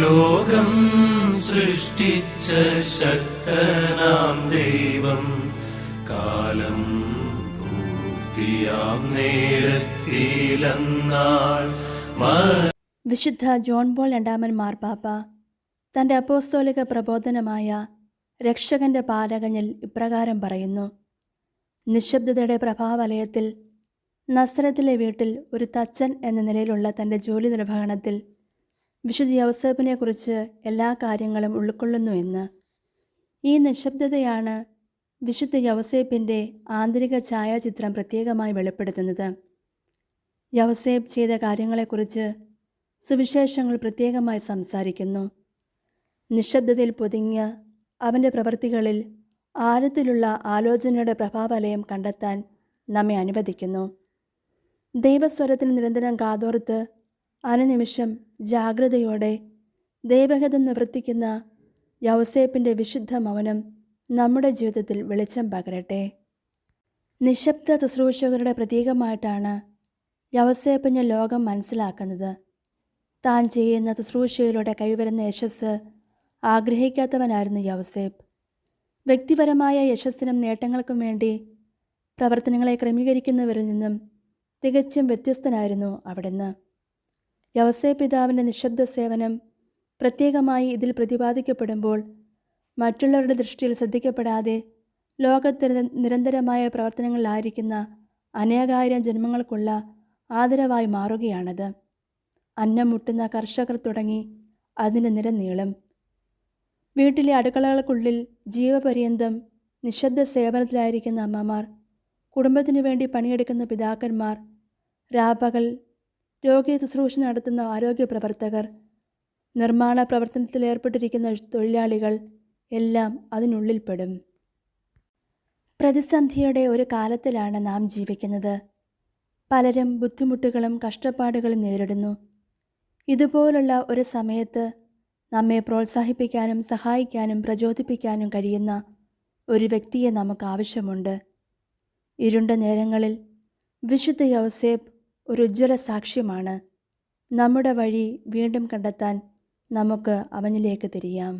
ലോകം സൃഷ്ടിച്ച ശക്തനാം ദൈവം. കാലം പൂർത്തിയാം നേരത്തിലെന്നാൾ വിശുദ്ധ ജോൺ പോൾ രണ്ടാമൻ മാർപ്പാപ്പ തന്റെ അപ്പോസ്തോലിക പ്രബോധനമായ രക്ഷകന്റെ പാലകഞ്ഞിൽ ഇപ്രകാരം പറയുന്നു നിശബ്ദതയുടെ പ്രഭാവലയത്തിൽ നസ്രത്തിലെ വീട്ടിൽ ഒരു തച്ചൻ എന്ന നിലയിലുള്ള തന്റെ ജോലി നിർവഹണത്തിൽ വിശുദ്ധ യവസേപ്പിനെക്കുറിച്ച് എല്ലാ കാര്യങ്ങളും ഉൾക്കൊള്ളുന്നു എന്ന്. ഈ നിശബ്ദതയാണ് വിശുദ്ധ യവസേപ്പിന്റെ ആന്തരിക ഛായാചിത്രം പ്രത്യേകമായി വെളിപ്പെടുത്തുന്നത്. യവസേപ്പ് ചെയ്ത കാര്യങ്ങളെക്കുറിച്ച് സുവിശേഷങ്ങൾ പ്രത്യേകമായി സംസാരിക്കുന്നു. നിശബ്ദതയിൽ പൊതിഞ്ഞ് അവന്റെ പ്രവൃത്തികളിൽ ആഴത്തിലുള്ള ആലോചനയുടെ പ്രഭാവലയം കണ്ടെത്താൻ നമ്മെ അനുവദിക്കുന്നു. ദൈവസ്വരത്തിന് നിരന്തരം കാതോർത്ത് അനുനിമിഷം ജാഗ്രതയോടെ ദൈവഹിതം നിവർത്തിക്കുന്ന യൗസേപ്പിന്റെ വിശുദ്ധ മൗനം നമ്മുടെ ജീവിതത്തിൽ വെളിച്ചം പകരട്ടെ. നിശബ്ദ ശുശ്രൂഷകരുടെ പ്രതീകമായിട്ടാണ് യവസേപ്പിന് ലോകം മനസ്സിലാക്കുന്നത്. താൻ ചെയ്യുന്ന ശുശ്രൂഷയിലൂടെ കൈവരുന്ന യശസ് ആഗ്രഹിക്കാത്തവനായിരുന്നു യവസേപ്പ് വ്യക്തിപരമായ യശസ്സിനും നേട്ടങ്ങൾക്കും വേണ്ടി പ്രവർത്തനങ്ങളെ ക്രമീകരിക്കുന്നവരിൽ നിന്നും തികച്ചും വ്യത്യസ്തനായിരുന്നു അവിടുന്ന്. യവസേ പിതാവിന്റെ നിശബ്ദ സേവനം പ്രത്യേകമായി ഇതിൽ പ്രതിപാദിക്കപ്പെടുമ്പോൾ മറ്റുള്ളവരുടെ ദൃഷ്ടിയിൽ ശ്രദ്ധിക്കപ്പെടാതെ ലോകത്തിൽ നിരന്തരമായ പ്രവർത്തനങ്ങളിലായിരിക്കുന്ന അനേകായിരം ജന്മങ്ങൾക്കുള്ള ആദരവായി മാറുകയാണത്. അന്നം മുട്ടുന്ന കർഷകർ തുടങ്ങി അതിന് നിരനീളം വീട്ടിലെ അടുക്കളകൾക്കുള്ളിൽ ജീവപര്യന്തം നിശബ്ദ സേവനത്തിലായിരിക്കുന്ന അമ്മമാർ കുടുംബത്തിനു വേണ്ടി പണിയെടുക്കുന്ന പിതാക്കന്മാർ രാപകൽ രോഗി ശുശ്രൂഷ നടത്തുന്ന ആരോഗ്യ പ്രവർത്തകർ നിർമ്മാണ പ്രവർത്തനത്തിൽ ഏർപ്പെട്ടിരിക്കുന്ന തൊഴിലാളികൾ എല്ലാം അതിനുള്ളിൽപ്പെടും. പ്രതിസന്ധിയുടെ ഒരു കാലത്തിലാണ് നാം ജീവിക്കുന്നത്. പലരും ബുദ്ധിമുട്ടുകളും കഷ്ടപ്പാടുകളും നേരിടുന്നു. ഇതുപോലുള്ള ഒരു സമയത്ത് നമ്മെ പ്രോത്സാഹിപ്പിക്കാനും സഹായിക്കാനും പ്രചോദിപ്പിക്കാനും കഴിയുന്ന ഒരു വ്യക്തിയെ നമുക്ക് ആവശ്യമുണ്ട്. ഇരുണ്ട നേരങ്ങളിൽ വിശുദ്ധ യൗസേപ്പ് ഒരു ഉജ്ജ്വല സാക്ഷ്യമാണ് നമ്മുടെ വഴി വീണ്ടും കണ്ടെത്താൻ നമുക്ക് അവനിലേക്ക് തിരിയാം.